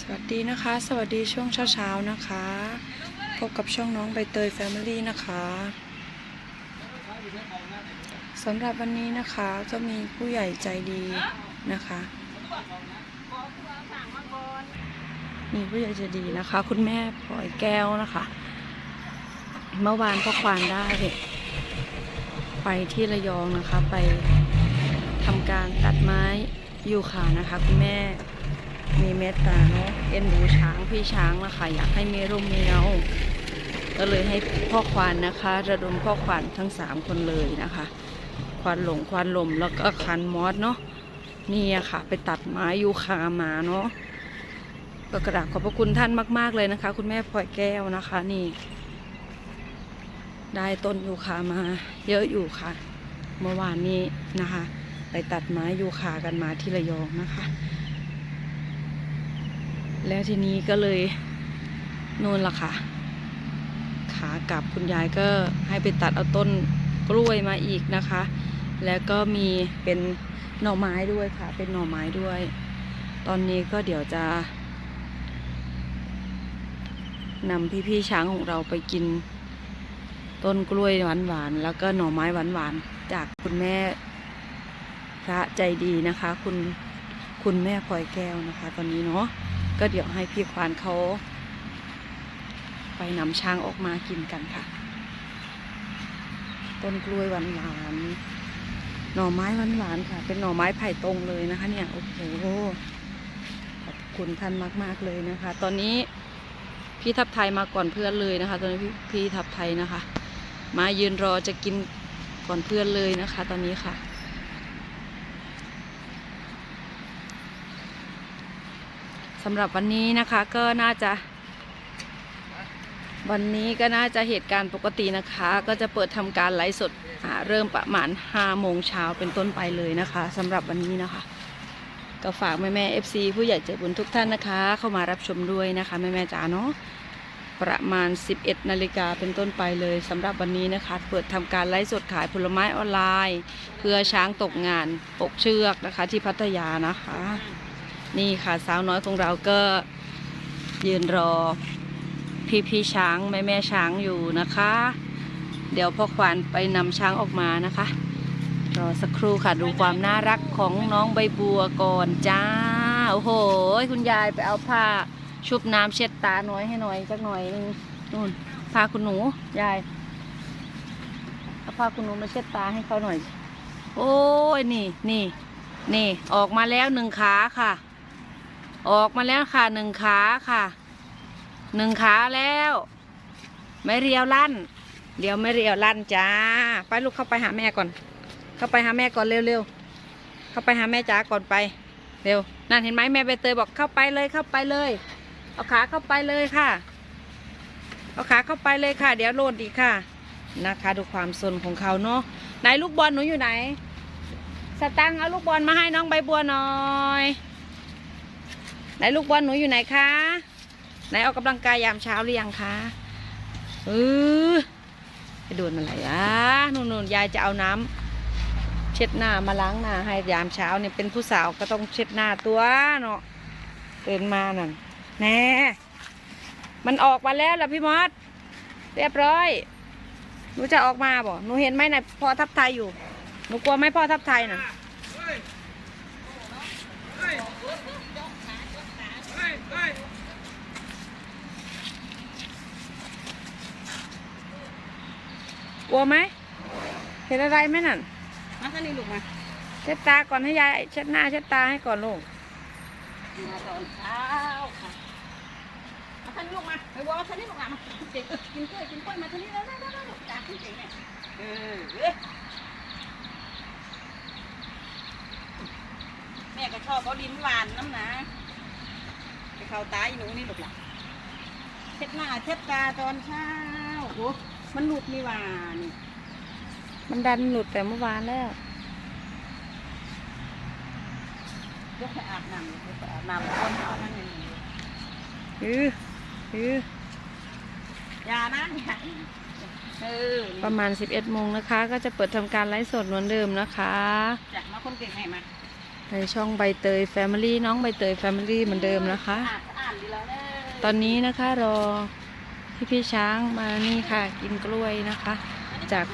สวัสดีนะคะ สวัสดีช่วงเช้าๆนะคะ พบกับช่องน้องใบเตยแฟมิลี่นะคะสำหรับวันนี้นะคะก็มีผู้ใหญ่ใจดีนะคะมีผู้ใหญ่ใจดีนะคะ คุณแม่พลอยแก้วนะคะ เมื่อวานพ่อควานได้ไปที่ระยองนะคะไปทำการตัดไม้ยูคานะคะ คุณแม่ มีเมตตาเนาะเอ็นดูช้างพี่ช้างนะคะ อยากให้มีร่มมีเงาก็เลยให้พ่อควานนะคะ ระดมพ่อควานทั้งสามคนเลยนะคะ ควานหลงควานลมแล้วก็คันมอสเนาะนี่อะค่ะ ไปตัดไม้ยูคามาเนาะก็กราบขอบพระคุณท่านมาก ๆ เลยนะคะ คุณแม่พลอยแก้วนะคะ นี่ ได้ต้นยูคามา เยอะอยู่ค่ะ เมื่อวานนี้นะคะ ไปตัดไม้ยูคากันมาที่ระยองนะคะ แล้วทีนี้ก็เลยนู่นล่ะค่ะ ขากลับคุณยายก็ให้ไปตัดเอาต้นกล้วยมาอีกนะคะ แล้วก็มีเป็นหน่อไม้ด้วยค่ะ เป็นหน่อไม้ด้วย ตอนนี้ก็เดี๋ยวจะนำพี่ๆช้างของเราไปกิน ต้นกล้วยหวานๆแล้วก็หน่อไม้หวานๆจากคุณแม่พระใจดีนะคะ คุณคุณแม่พลอยแก้วนะคะ ตอนนี้เนาะ ก็เดี๋ยวให้พี่ควานเขาไปนำช้างออกมากินกันค่ะ ต้นกล้วยหวานหวานหน่อไม้หวานหวานค่ะ เป็นหน่อไม้ไผ่ตรงเลยนะคะ เนี่ยโอ้โหขอบคุณท่านมาก ๆเลยนะคะ ตอนนี้พี่ทับไทยมาก่อนเพื่อนเลยนะคะ ตอนนี้พี่พี่ทับไทยนะคะ มายืนรอจะกินก่อนเพื่อนเลยนะคะ ตอนนี้ค่ะ สำหรับวันนี้นะคะก็น่าจะ วันนี้ก็น่าจะเหตุการณ์ปกตินะคะ ก็จะเปิดทำการไลฟ์สดเริ่มประมาณ5โมงเช้าเป็นต้นไปเลยนะคะสำหรับวันนี้นะคะ ก็ฝากแม่แม่เอฟซีผู้ใหญ่ใจบุญทุกท่านนะคะ เข้ามารับชมด้วยนะคะแม่แม่จ๋าเนาะประมาณ 11 นาฬิกาเป็นต้นไปเลยสำหรับวันนี้นะคะ เปิดทำการไลฟ์สดขายผลไม้ออนไลน์ เพื่อช้างตกงานปกเชือกนะคะที่พัทยานะคะ นี่ค่ะสาวน้อยของเราก็ยืนรอพี่พี่ช้างแม่แม่ช้างอยู่นะคะ เดี๋ยวพ่อควานไปนำช้างออกมานะคะรอสักครู่ค่ะดูความน่ารักของน้องใบบัวก่อนจ้าโอ้โหคุณยายไปเอาผ้าชุบน้ำเช็ดตาหน่อยให้หน่อยสักหน่อยนึงนู่นพาคุณหนูยายเอาผ้าคุณหนูมาเช็ดตาให้เขาหน่อย โอ้ยนี่นี่นี่ออกมาแล้วหนึ่งขาค่ะ ออกมาแล้วค่ะหนึ่งขาค่ะหนึ่งขาแล้ว ไม่เรียวลั่น เดี๋ยวไม่เรียวลั่นจ้า ไปลูกเข้าไปหาแม่ก่อน เข้าไปหาแม่ก่อนเร็วๆเข้าไปหาแม่จ๋าก่อนไป เร็วนั่นเห็นไหมแม่ใบเตยบอกเข้าไปเลยเข้าไปเลย เอาขาเข้าไปเลยค่ะ เอาขาเข้าไปเลยค่ะ เดี๋ยวโลดอีค่ะ นะคะ ดูความสนของเขาเนาะไหนลูกบอลหนูอยู่ไหน สตังเอาลูกบอลมาให้น้องใบบัวหน่อย ไหนลูกบอลหนูอยู่ไหนคะ ไหนออกกำลังกายยามเช้าหรือยังคะเออไปโดนอะไรอะนู่นนยายจะเอาน้ำเช็ดหน้ามาล้างหน้าให้ยามเช้าเนี่ยเป็นผู้สาวก็ต้องเช็ดหน้าตัวเนาะตื่นมานั่นแน่มันออกมาแล้วล่ะพี่มอสเรียบร้อยหนูจะออกมาบ่หนูเห็นไหมไหนพ่อทับไทยอยู่หนูกลัวไหมพ่อทับไทยน่ะ กลัวไหม เห็นอะไรไหมนั่น มาท่านี้ลูกมาเช็ดตาก่อนให้ยายเช็ดหน้าเช็ดตาให้ก่อนลูก มาตอนเช้าค่ะมาท่านี้ลูกมาไปบอกว่าท่านี้ลูกมามาเด็กกินกล้วยกินกล้วยมาท่านี้แล้วแล้วแล้วแล้วจ้าขึ้นเจ๋งเนี่ยเออเอ้ยแม่ก็ชอบเอาดินหวานน้ำหนะไปเข้าตาอีหนูนี่ลูกหล่ะเช็ดหน้าเช็ดตาตอนเช้าโอ้ มันหลุดนี่หว่านี่มันดันหลุดแต่เมื่อวานแล้วยกไปอาบน้ำยกไปอาบน้ำคนเอานั่นนี่อืออืออย่านะอย่าเออประมาณ 11โมงนะคะ ก็จะเปิดทำการไลฟ์สดเหมือนเดิมนะคะจากมาคนเก่งให้มาในช่องใบเตย Family น้องใบเตย Family เหมือนเดิมนะคะอาบสะอาดตอนนี้นะคะรอ พี่พี่ๆช้างมานี่ค่ะ กินกล้วยนะคะ จาก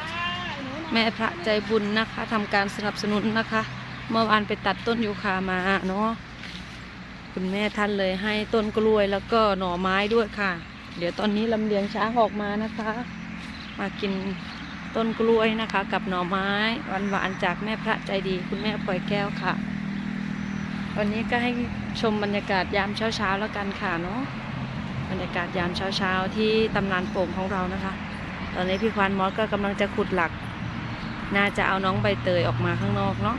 แม่พระใจบุญนะคะทำการสนับสนุนนะคะ เมื่อวานไปตัดต้นยูคามาเนาะคุณแม่ท่านเลยให้ต้นกล้วยแล้วก็หน่อไม้ด้วยค่ะ เดี๋ยวตอนนี้ลำเลียงช้างออกมานะคะ มากินต้นกล้วยนะคะ กับหน่อไม้หวานๆจากแม่พระใจดี คุณแม่ปล่อยแก้วค่ะวันนี้ก็ให้ชมบรรยากาศยามเช้าๆแล้วกันค่ะเนาะ บรรยากาศยามเช้าๆ ที่ตำนานโป่งของเรานะคะ ตอนนี้พี่ควานมอสก็กำลังจะขุดหลัก น่าจะเอาน้องใบเตยออกมาข้างนอกเนาะ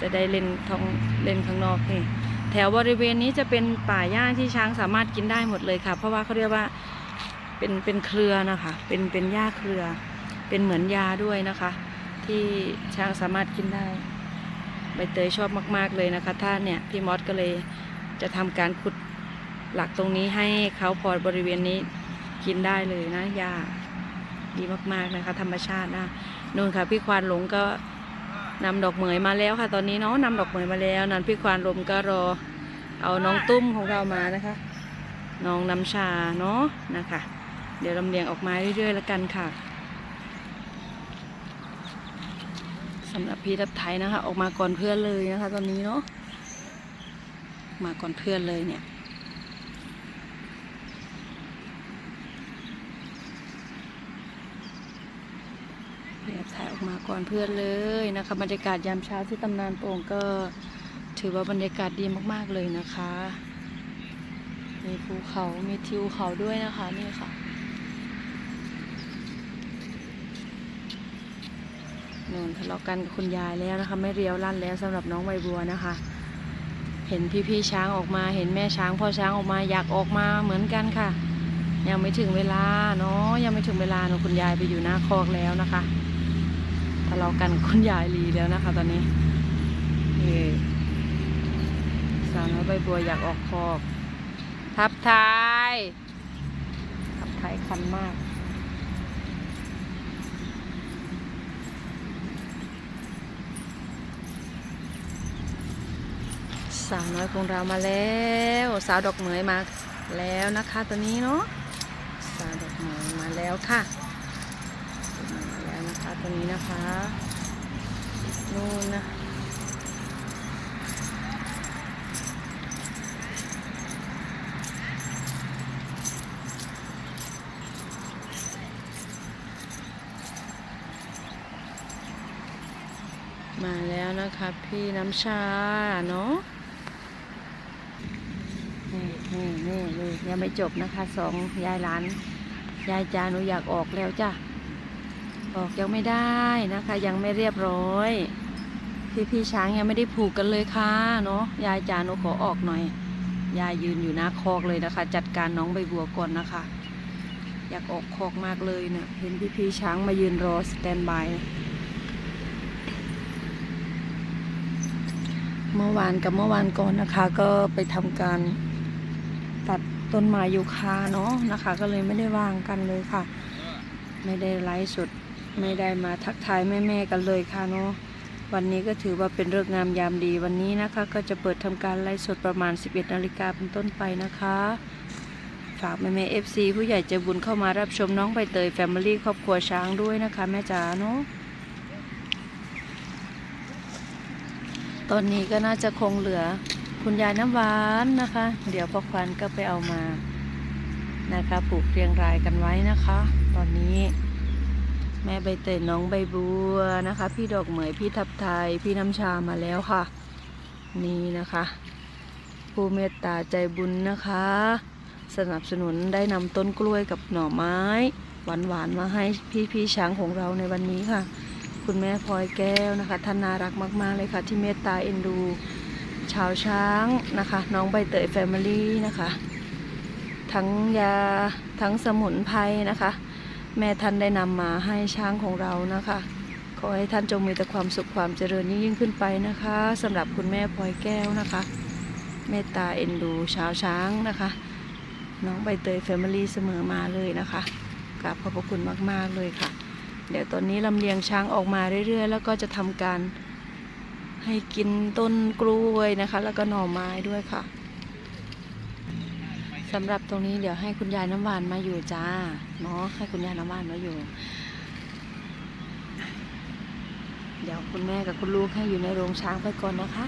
จะได้เล่นท้องเล่นข้างนอกนี่แถวบริเวณนี้จะเป็นป่าหญ้าที่ช้างสามารถกินได้หมดเลยค่ะ เพราะว่าเขาเรียกว่าเป็นเป็นเครือนะคะ เป็นเป็นหญ้าเครือ เป็นเหมือนยาด้วยนะคะ ที่ช้างสามารถกินได้ใบเตยชอบมาก ๆเลยนะคะถ้าเนี่ยพี่มอสก็เลยจะทำการขุด หลักตรงนี้ให้เขาพอบริเวณนี้กินได้เลยนะยาดีมากๆนะคะ ธรรมชาตินะนู่นค่ะ พี่ควานหลงก็นำดอกเหมยมาแล้วค่ะ ตอนนี้เนาะนำดอกเหมยมาแล้วนั้นพี่ควานลมก็รอเอาน้องตุ้มของเรามานะคะ น้องน้ำชาเนาะนะคะ เดี๋ยวลำเลียงออกมาเรื่อยๆแล้วกันค่ะสำหรับพี่ทับไทยนะคะ ออกมาก่อนเพื่อนเลยนะคะ ตอนนี้เนาะมาก่อนเพื่อนเลยเนี่ยพี่ทับไทยออ ก่อนเพื่อนเลยนะคะบรรยากาศยามเช้าที่ตำนานโป่งก็ถือว่าบรรยากาศดีมากๆเลยนะคะ มีภูเขามีทิวเขาด้วยนะคะนี่ค่ะนู่นทะเลาะกันกับคุณยายแล้วนะคะ ไม่เรียวลั่นแล้วสำหรับน้องใบบัวนะคะ เห็นพี่ๆช้างออกมา เห็นแม่ช้างพ่อช้างออกมาอยากออกมาเหมือนกันค่ะ ยังไม่ถึงเวลาเนาะยังไม่ถึงเวลาเนาะคุณยายไปอยู่หน้าคอกแล้วนะคะ ทะเลาะกันคุณยายลีแล้วนะคะ ตอนนี้สาวน้อยใบบัวอยากออกคอก ทับทายทับทายคันมากสาวน้อยของเรามาแล้ว สาวดอกเหมยมาแล้วนะคะตัวนี้เนาะสาวดอกเหมยมาแล้วค่ะมาแล้วนะ คะตัวนี้นะคะนู่นนะมาแล้วนะคะพี่น้ำชาเนาะนี่นี่นี่นี่ยังไม่จบนะคะสองยายหลาน ยายจาหนูอยากออกแล้วจ้ะ ออกยังไม่ได้นะคะ ยังไม่เรียบร้อย พี่พี่ช้างยังไม่ได้ผูกกันเลยค่ะเนาะยายจานูขอออกหน่อย ยายยืนอยู่หน้าคอกเลยนะคะ จัดการน้องใบบัวก่อนนะคะ อยากออกคอกมากเลยเนะเห็นพี่พี่ช้างมายืนรอสแตนบายเมื่อวานกับเมื่อวานก่อนนะคะ ก็ไปทำการตัดต้นไม้ยูคาเนาะนะคะ ก็เลยไม่ได้วางกันเลยค่ะ ไม่ได้ไลฟ์สด ไม่ได้มาทักทายแม่ๆกันเลยค่ะเนาะวันนี้ก็ถือว่าเป็นเรื่องงามยามดีวันนี้นะคะ ก็จะเปิดทำการไลฟ์สดประมาณ 11นาฬิกาเป็นต้นไปนะคะ ฝากแม่ๆ FC ผู้ใหญ่ใจบุญเข้ามารับชมน้องใบเตยแฟมิลี่ครอบครัวช้างด้วยนะคะ แม่จ๋าเนาะตอนนี้ก็น่าจะคงเหลือคุณยายน้ำหวานนะคะ เดี๋ยวพ่อควันก็ไปเอามานะคะผูกเรียงรายกันไว้นะคะ ตอนนี้ แม่ใบเตยน้องใบบัวนะคะ พี่ดอกเหมยพี่ทับไทย พี่น้ำชามาแล้วค่ะ นี่นะคะ ผู้เมตตาใจบุญนะคะ สนับสนุนได้นำต้นกล้วยกับหน่อไม้ หวานๆมาให้พี่พี่ๆช้างของเราในวันนี้ค่ะ คุณแม่พลอยแก้วนะคะท่านน่ารักมาก ๆ เลยค่ะ ที่เมตตาเอ็นดูชาวช้างนะคะ น้องใบเตยแฟมิลี่นะคะ ทั้งยาทั้งสมุนไพรนะคะ แม่ท่านได้นำมาให้ช้างของเรานะคะ ขอให้ท่านจงมีแต่ความสุขความเจริญยิ่งขึ้นไปนะคะสำหรับคุณแม่พลอยแก้วนะคะ เมตตาเอ็นดูชาวช้างนะคะ น้องใบเตยแฟมิลี่เสมอมาเลยนะคะกราบขอบพระคุณมาก ๆ เลยค่ะ เดี๋ยวตอนนี้ลำเลียงช้างออกมาเรื่อย ๆ แล้วก็จะทำการให้กินต้นกล้วยนะคะ แล้วก็หน่อไม้ด้วยค่ะ สำหรับตรงนี้เดี๋ยวให้คุณยายน้ำหวานมาอยู่จ้าเนาะให้คุณยายน้ำหวานมาอยู่ เดี๋ยวคุณแม่กับคุณลูกให้อยู่ในโรงช้างไปก่อนนะคะ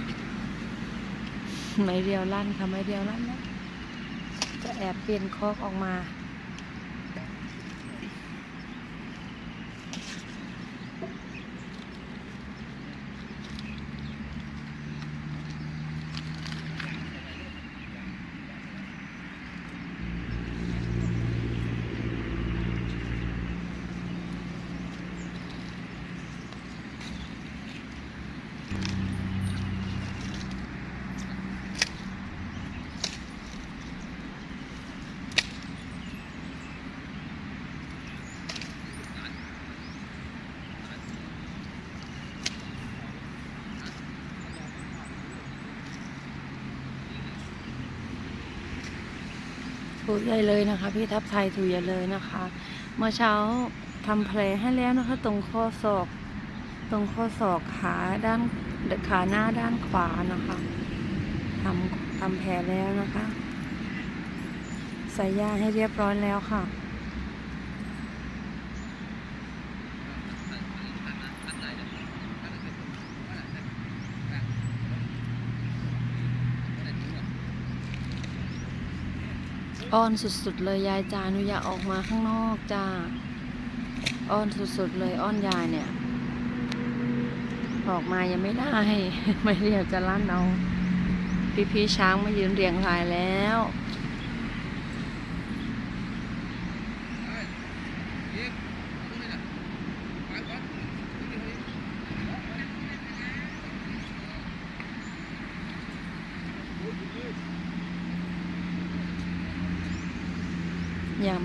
ไม่เรียวลั่นค่ะไม่เรียวลั่นนะจะแอบเปลี่ยนคอกออกมา ถูใหญ่เลยนะคะ พี่ทับไทยถูใหญ่เลยนะคะ เมื่อเช้าทำแผลให้แล้วนะคะ ตรงข้อศอก ตรงข้อศอกขาด้านขาหน้าด้านขวานะคะทำทำแผลแล้วนะคะ ใส่ยาให้เรียบร้อยแล้วค่ะ อ้อนสุดๆเลยยายจาหนูอยากออกมาข้างนอกจ้าอ้อนสุดๆเลยอ้อนยายเนี่ย ออกมายังไม่ได้ ไม่เรียกจะลั่นเอาพี่พี่ๆช้างมายืนเรียงรายแล้ว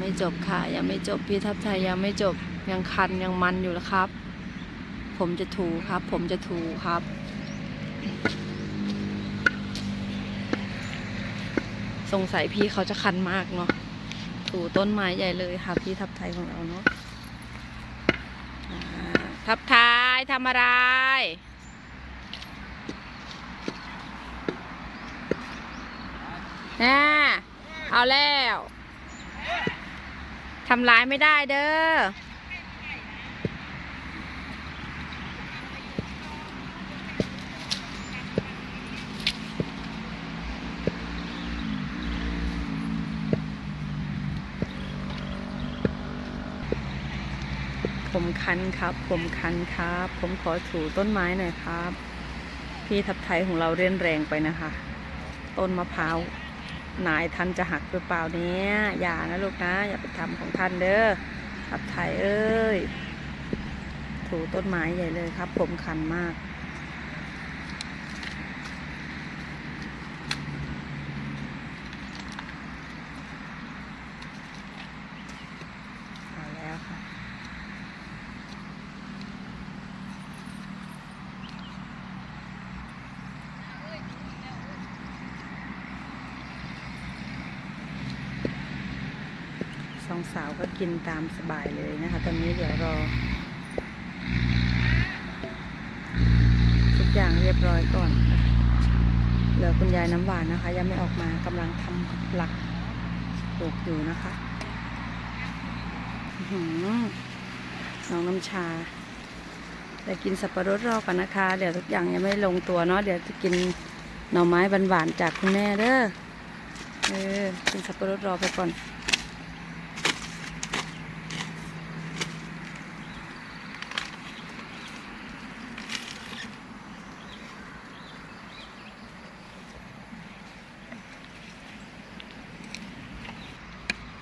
ไม่จบค่ะ ยังไม่จบพี่ทัพไทยยังไม่จบยังคันยังมันอยู่แล้วครับ ผมจะถูครับ ผมจะถูครับสงสัยพี่เขาจะคันมากเนาะถูต้นไม้ใหญ่เลยค่ะพี่ทับไทยของเราเนาะทับไทยทำอะไร น่า เอาแล้ว ทำร้ายไม่ได้เด้อ ผมคันครับ ผมคันครับ ผมขอถูต้นไม้หน่อยครับ พี่ทับไทยของเราเล่นแรงไปนะคะ ต้นมะพร้าว นายท่านจะหักหรือเปล่าเนี้ยอย่านะลูกนะ อย่าไปทำของท่านเด้อขับถ่ายเอ้ย ถูต้นไม้ใหญ่เลยครับ ผมคันมาก เอาแล้วค่ะ สองสาว กินตามสบายเลยนะคะ ตอนนี้เดี๋ยวรอ ทุกอย่างเรียบร้อยก่อนเหลือคุณยายน้ำหวานนะคะ ยังไม่ออกมากำลังทำหลักปลูกอยู่นะคะน้องน้ำชาแต่กินสับปะรดรอก่อนนะคะ เดี๋ยวทุกอย่างยังไม่ลงตัวเนาะเดี๋ยวจะกินหน่อไม้หวานๆจากคุณแม่เด้อเออกินสับปะรดรอไปก่อน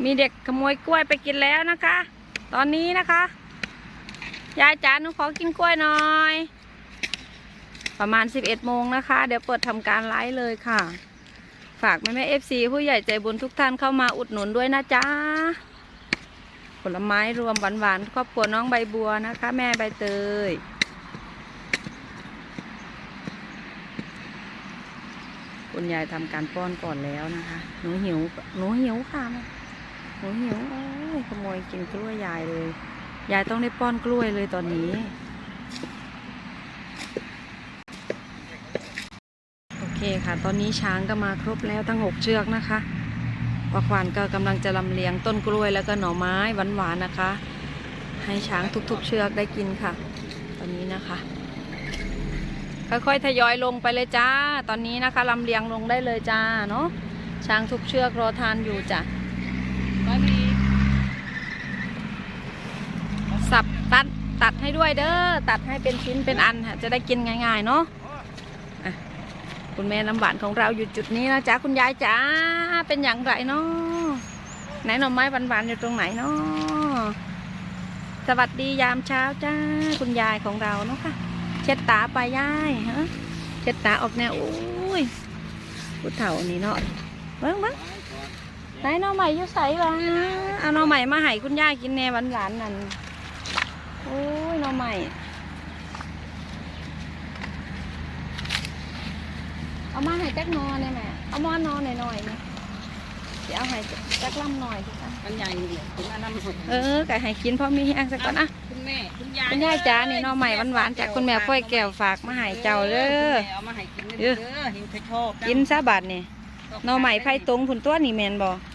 มีเด็กขโมยกล้วยไปกินแล้วนะคะ ตอนนี้นะคะ ยายจ๋าหนูขอกินกล้วยหน่อย ประมาณ 11โมงนะคะ เดี๋ยวเปิดทำการไลฟ์เลยค่ะ ฝากแม่แม่เอฟซีผู้ใหญ่ใจบุญทุกท่านเข้ามาอุดหนุนด้วยนะจ๊ะ ผลไม้รวมหวานๆครอบครัวน้องใบบัวนะคะ แม่ใบเตยคุณยายทำการป้อนก่อนแล้วนะคะ หนูหิว หนูหิวค่ะ นูหิวโอ้ยขโมยกินกล้วยยายเลย ยายต้องได้ป้อนกล้วยเลยตอนนี้โอเคค่ะ ตอนนี้ช้างก็มาครบแล้วทั้งหกเชือกนะคะพอควานก็กำลังจะลำเลียงต้นกล้วยแล้วก็หน่อไม้หวานๆนะคะ ให้ช้างทุกๆเชือกได้กินค่ะ ตอนนี้นะคะ ค่อยๆทยอยลงไปเลยจ้า ตอนนี้นะคะลำเลียงลงได้เลยจ้าเนาะช้างทุกเชือกรอทานอยู่จ้ะ ก็มี สับตัดตัดให้ด้วยเด้อตัดให้เป็นชิ้นเป็นอันค่ะจะได้กินง่ายๆเนาะะคุณแม่น้ำหวานของเราอยู่จุดนี้นะจ๊ะคุณยายจ๋าเป็นอย่างไรเนาะไหนหน่อไม้หวานๆอยู่ตรงไหนเนาะสวัสดียามเช้าจ้าคุณยายของเราเนาะค่ะ เช็ดตาไปยายฮะเช็ดตาออกแนวโอ้ยผู้เฒ่านี่เนาะเบิ้งเบิ้งไหนหน่อใหม่อยู่ใส่วะเอาหน่อใหม่มาให้คุณยายกินแน่หวานๆนั่น โอ้ยหน่อใหม่ เอามาให้จักหนอเนี่ยแม่เอามอนอหน่อยหน่อยๆนี่เดี๋ยวเอาให้จักลำหน่อยดิค่ะมันใหญ่เลยถึงอันนั้นเออไก่ให้กินเพราะมีแห้งสักก่อนอะคุณแม่คุณยายคุณยายจ๋านี่หน่อใหม่หวานๆจากคุณแม่ค่อยแก้วฝากมาให้เจ้าเด้อเอามาให้กินเด้อเห็นเขาชอบกินซะบาดนี่หน่อใหม่ไผ่ตรงผุนตัวนี่แมนบ่เอาไผ่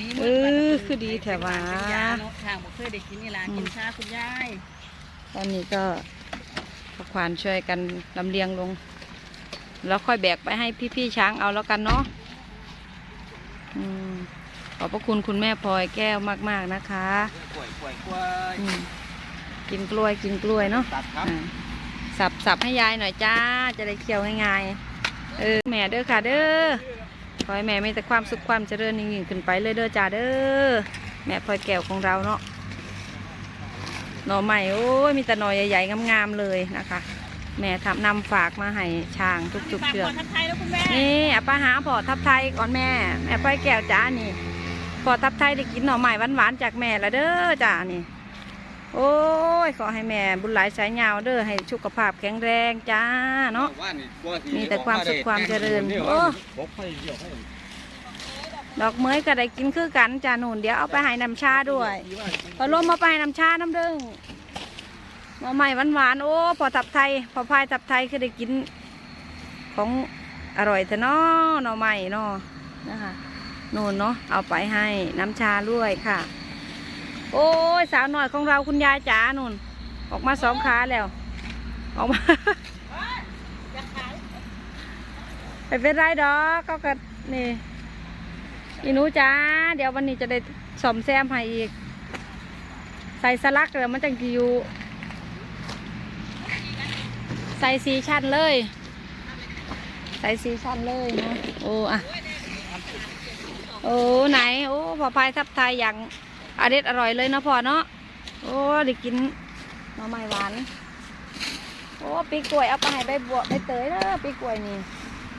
ยังก็ดีเออคือดีแถวว่า เป็นยาเนาะทางบ่เคยได้กินนี่ล่ะกินชาคุณยายตอนนี้ก็พอควานช่วยกันลำเลียงลง แล้วค่อยแบกไปให้พี่ๆช้างเอาแล้วกันเนาะอืมขอบพระคุณคุณแม่พลอยแก้วมาก ๆนะคะกล้วยกล้วยกล้วยอืมกินกล้วยกินกล้วยเนาะ ตัดครับอ่าสับสับให้ยายหน่อยจ้า จะได้เคี้ยวง่ายๆ เออแม่เด้อค่ะเด้อ ขอให้แม่มีแต่ความสุขความเจริญยิ่งขึ้นไปเลยเด้อจ้าเด้อแม่พลอยแก้วของเราเนาะหน่อใหม่โอ้ยมีแต่หน่อใหญ่ๆงามๆเลยนะคะ แม่ทำนำฝากมาให้ช้างทุกๆฝากเชือกนี่อาปาหาพอทับไทยก่อนแม่แม่พลอยแก้วจ้านี่พอทับไทยได้กินหน่อใหม่หวานๆจากแม่ละเด้อจ้านี่ โอ้ย ขอให้แม่บุญหลายสายยาวเด้อให้สุขภาพแข็งแรงจ้าเนาะว่านี่กลัวที่มีแต่ความสุขความเจริญโอ้บกให้เดี่ยวให้ดอกเมยก็ได้กินคือกันจ้าหนุนเดี๋ยวเอาไปให้น้ำชาด้วยพอลมมาไปให้น้ำชาน้ำเด้งหน่อใหม่หวานๆโอ้พอทับไทยพอพายทับไทยคือได้กินของอร่อยเถอะเนาะหน่อใหม่เนาะนะคะนู่นเนาะเอาไปให้น้ำชาด้วยค่ะ โอ้ยสาวหน่อยของเราคุณยายจ๋านุ่น ออกมาสองขาแล้ว ออกมาไม่เป็นไรดอกก็กันี่อีนูจ้า เดี๋ยววันนี้จะได้สมแซมให้อีก ใส่สลักเดี๋ยวมันจังกิวใส่สีชั้นเลย ใส่สีชั้นเลยนะโอ้อะโอ้ไหน โอ้พอพายทับไทยอย่าง อเด็ดอร่อยเลยนะพ่อเนาะโอ้ได้กินหน่อไม้หวานโอ้ปีกล้วยเอาไปให้ใบบัวใบเตยเด้อปีกล้วยนี่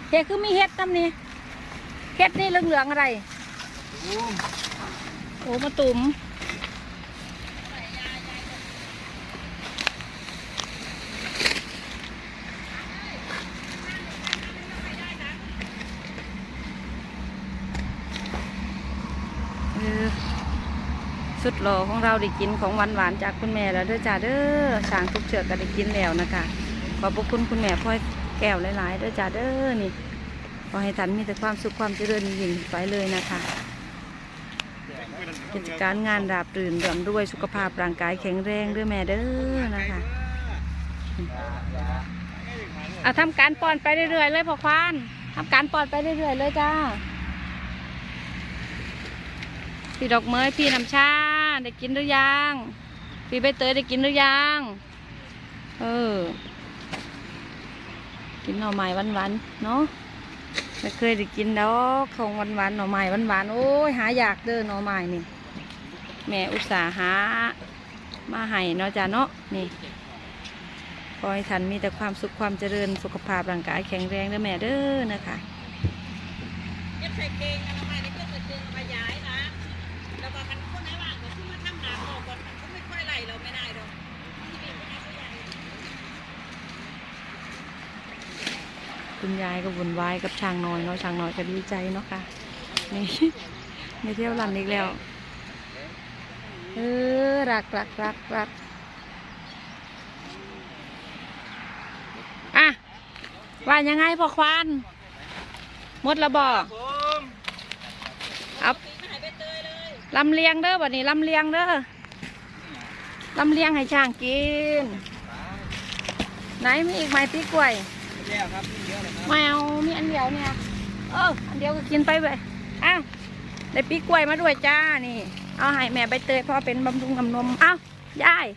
เฮ็ดคือมีเฮ็ดน้ำนี่เฮ็ดนี่เหลืองๆอะไรโอ้มาตุ่มเออสุด หล่อของเราได้กินของหวานหวานจากคุณแม่แล้วเด้อจ้าเด้อช้างทุกเชือกก็ได้กินแล้วนะคะ ขอบพระคุณคุณแม่พ่อยแก้วหลายๆเด้อจ้าเด้อนี่ขอให้ท่านมีแต่ความสุขความเจริญยิ่งไปเลยนะคะกิจการงานราบรื่นร่ำรวยสุขภาพร่างกายแข็งแรงด้วยแม่เด้อนะคะเอาทำการป้อนไปเรื่อยๆเลยพ่อควานทำการป้อนไปเรื่อยๆเลยจ้าพี่ดอกเมยพี่น้ำชา ได้กินหรือยังพี่ใบเตยได้กินหรือยังเออ กินหน่อไม้หวานๆเนาะไม่เคยได้กินดอกของหวานๆหน่อไม้หวานๆโอ้ยหาอยากเด้อหน่อไม้นี่แม่อุตส่าห์หามาให้เนาะจ้ะเนาะนี่ขอให้ท่านมีแต่ความสุขความเจริญสุขภาพร่างกายแข็งแรงเด้อแม่เด้อนะคะ คุณยายก็วุ่นวายกับช้างน้อยเนาะช้างน้อยก็ดีใจเนาะค่ะนี่ไม่เที่ยวรันอีกแล้วเออรักรักรักรักอะว่ายังไงพ่อควานมดและบอกผมเอาลำเลียงเด้อบัดนี้ลำเลียงเด้อลำเลียงให้ช่างกิน ไหนมีอีกไหมปีกล้วย แล้วครับนี่เยอะเลยครับแมวมีอันเดียวเนี่ยเอออันเดียวก็กินไปไปอ้าวได้ปีกล้วยมาด้วยจ้านี่ เอาให้แม่ใบเตยเพราะเป็นบำรุงกำนมเอ้ายาย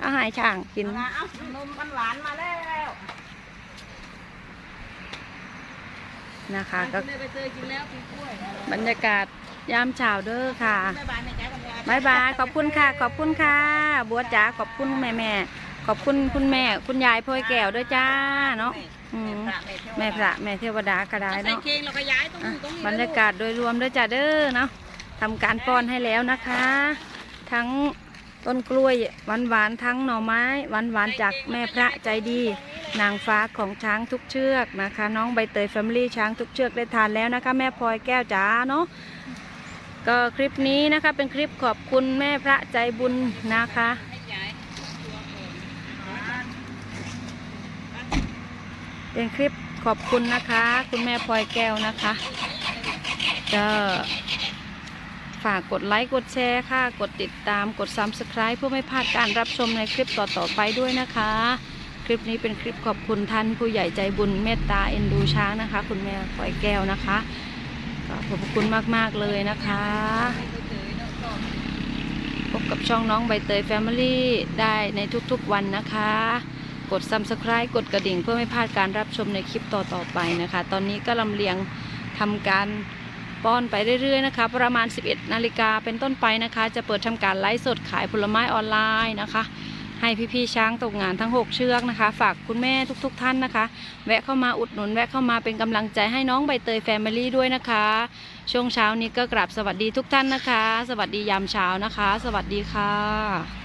เอาให้ช่างกินเอาละเอานมมันหวานมาแล้วนะคะ ก็กินเลยใบเตยกินแล้วปีกล้วยบรรยากาศยามเช้าเด้อค่ะบ๊ายบายแม่จ๋ากับแม่บายบายขอบคุณค่ะ ขอบคุณค่ะ บัวจ๋าขอบคุณแม่แม่ ขอบคุณคุณแม่คุณยายพ่อยแก้วด้วยจ้าเนาะอืมแม่พระแม่เทวดากระไดใส่เนาะเกงเราก็ย้ายตรงอะนี้ตรงนี้บรรยากาศโดยรวมด้วยจ้าเด้อเนาะทำการป้อนให้แล้วนะคะ ทั้งต้นกล้วยหวานหวานๆทั้งหน่อไม้หวานหวานๆจากแม่พระใจดี นางฟ้าของช้างทุกเชือกนะคะ น้องใบเตยแฟมิลี่ช้างทุกเชือกได้ทานแล้วนะคะ แม่พลอยแก้วจ๋าเนาะก็คลิปนี้นะคะเป็นคลิปขอบคุณแม่พระใจบุญนะคะ ให้ย้ายตัวก่อน เป็นคลิปขอบคุณนะคะ คุณแม่พลอยแก้วนะคะก็ฝากกดไลค์กดแชร์ค่ะ กดติดตามกด Subscribe เพื่อไม่พลาดการรับชมในคลิปต่อๆไปด้วยนะคะ คลิปนี้เป็นคลิปขอบคุณท่านผู้ใหญ่ใจบุญเมตตาเอ็นดูช้างนะคะ คุณแม่พลอยแก้วนะคะก็ขอบคุณมากๆเลยนะคะ พบกับช่องน้องใบเตยแฟมิลี่ได้ในทุกๆวันนะคะ กด Subscribe กดกระดิ่งเพื่อไม่พลาดการรับชมในคลิปต่อๆไปนะคะ ตอนนี้ก็ลำเลียงทำการป้อนไปเรื่อยๆนะคะ ประมาณ 11 นาฬิกาเป็นต้นไปนะคะ จะเปิดทำการไลฟ์สดขายผลไม้ออนไลน์นะคะ ให้พี่ๆช้างตกงานทั้ง 6 เชือกนะคะ ฝากคุณแม่ทุกๆ ท่านนะคะ แวะเข้ามาอุดหนุน แวะเข้ามาเป็นกำลังใจให้น้องใบเตยแฟมิลี่ด้วยนะคะ ช่วงเช้านี้ก็กราบสวัสดีทุกท่านนะคะ สวัสดียามเช้านะคะ สวัสดีค่ะ